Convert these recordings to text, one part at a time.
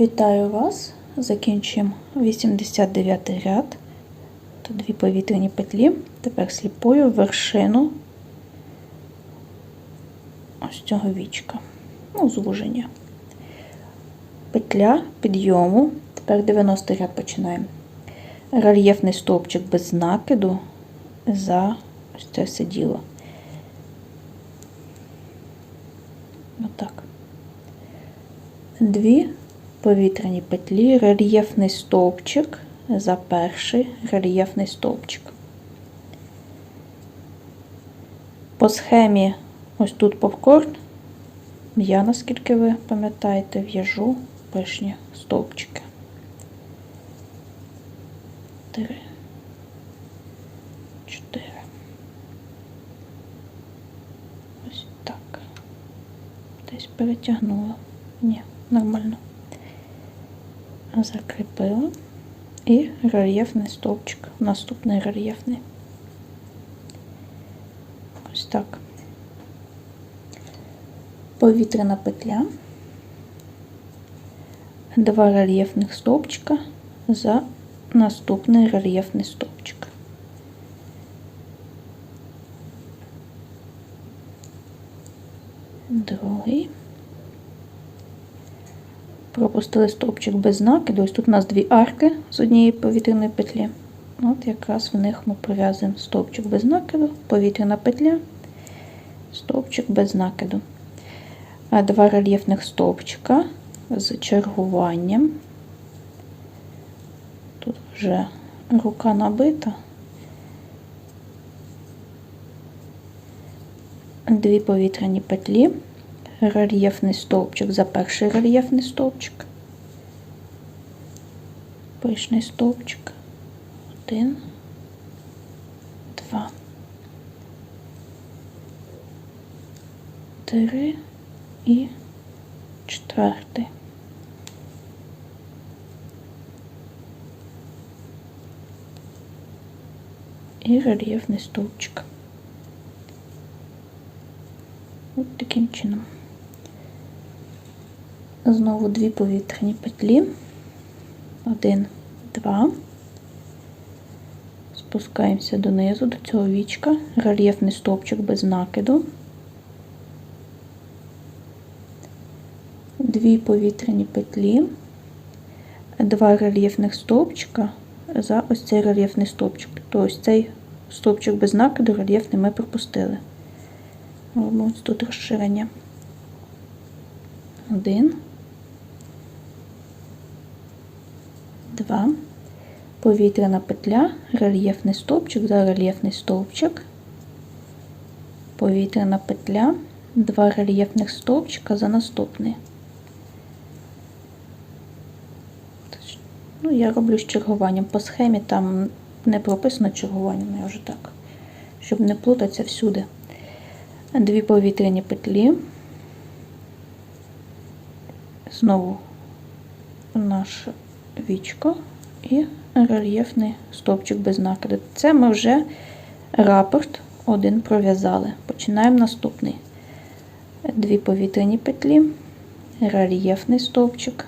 Вітаю вас! Закінчуємо 89 ряд. Тут дві повітряні петлі. Тепер сліпою вершину ось цього вічка. Ну, звуження. Петля підйому. Тепер 90 ряд починаємо. Рельєфний стовпчик без накиду за ось це все діло. Отак. Дві повітряні петлі, рельєфний стовпчик за перший рельєфний стовпчик. По схемі ось тут попкорн. Я, наскільки ви пам'ятаєте, в'яжу пишні стовпчики. Три. Чотири. Ось так. Десь перетягнула. Ні, нормально. Закріпила. І рельєфний стовпчик. Наступний рельєфний. Ось так. Повітряна петля. Два рельєфних стовпчика за наступний рельєфний стовпчик. Другий. Пропустили стовпчик без накиду. Ось тут у нас дві арки з однієї повітряної петлі. От якраз в них ми пров'язуємо стовпчик без накиду, повітряна петля, стовпчик без накиду. Два рельєфних стовпчика з чергуванням. Тут вже рука набита. Дві повітряні петлі рельєфний стовпчик за перший рельєфний стовпчик, пишний стовпчик, один, два, три і четвертий. І рельєфний стовпчик. От таким чином. Знову дві повітряні петлі. Один, два. Спускаємося донизу до цього вічка, рельєфний стовпчик без накиду. Дві повітряні петлі, два рельєфних стовпчика за ось цей рельєфний стовпчик. Тобто ось цей стовпчик без накиду рельєфний ми пропустили. Робимо ось тут розширення. Один. Два. Повітряна петля, рельєфний стовпчик за рельєфний стовпчик. Повітряна петля, два рельєфних стовпчика за наступний. Ну, я роблю з чергуванням. По схемі там не прописано чергування, ну я вже так, щоб не плутатися всюди дві повітряні петлі, знову наше вічко і рельєфний стовпчик без накиду. Це ми вже рапорт один пров'язали. Починаємо наступний. Дві повітряні петлі, рельєфний стовпчик,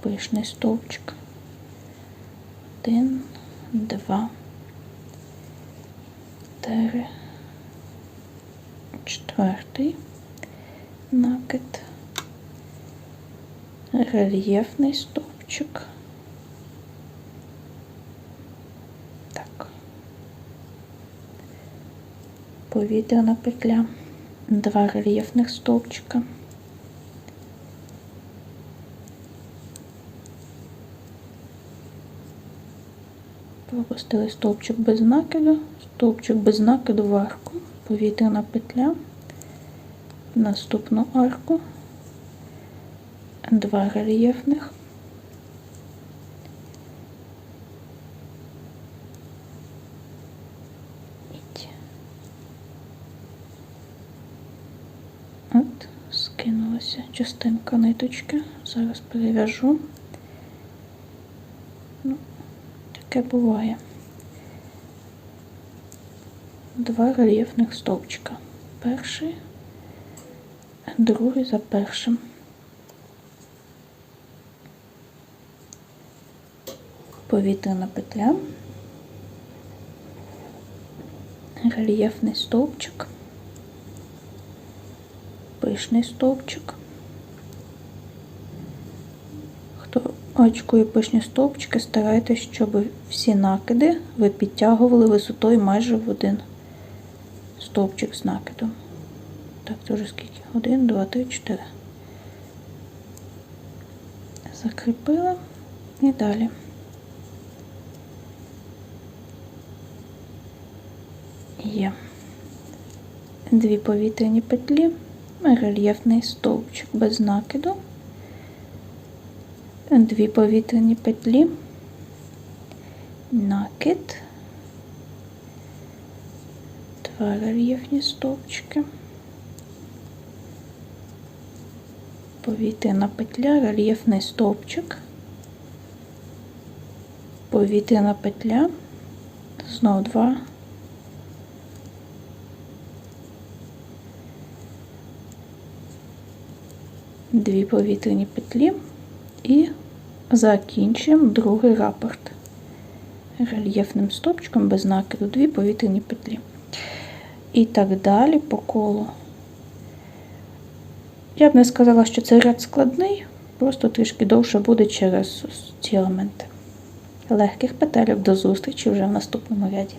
пишний стовпчик. Один, два чотири, четвертий накид, рельєфний стовпчик. Так, повітряна петля, два рельєфних стовпчика. Пропустили стовпчик без накиду, стовпчик без накиду в арку, повітряна петля, наступну арку, два рельєфних. От, скинулася частинка ниточки, зараз перев'яжу. Таке буває. Два рельєфних стовпчика. Перший другий за першим. Повітряна петля. Рельєфний стовпчик. Пишний стовпчик. Хто очкує пишні стовпчики, старайтесь, щоб всі накиди ви підтягували висотою майже в один стовпчик з накидом. Так, це скільки? Один, два, три, чотири. Закріпила і далі. Є. Дві повітряні петлі, рельєфний стовпчик без накиду, дві повітряні петлі, накид, два рельєфні стовпчики, повітряна петля, рельєфний стовпчик, повітряна петля, знову два дві повітряні петлі і закінчуємо другий рапорт рельєфним стопчиком без накиду, дві повітряні петлі. І так далі по колу. Я б не сказала, що цей ряд складний, просто трішки довше буде через ці елементи. Легких петель до зустрічі вже в наступному ряді.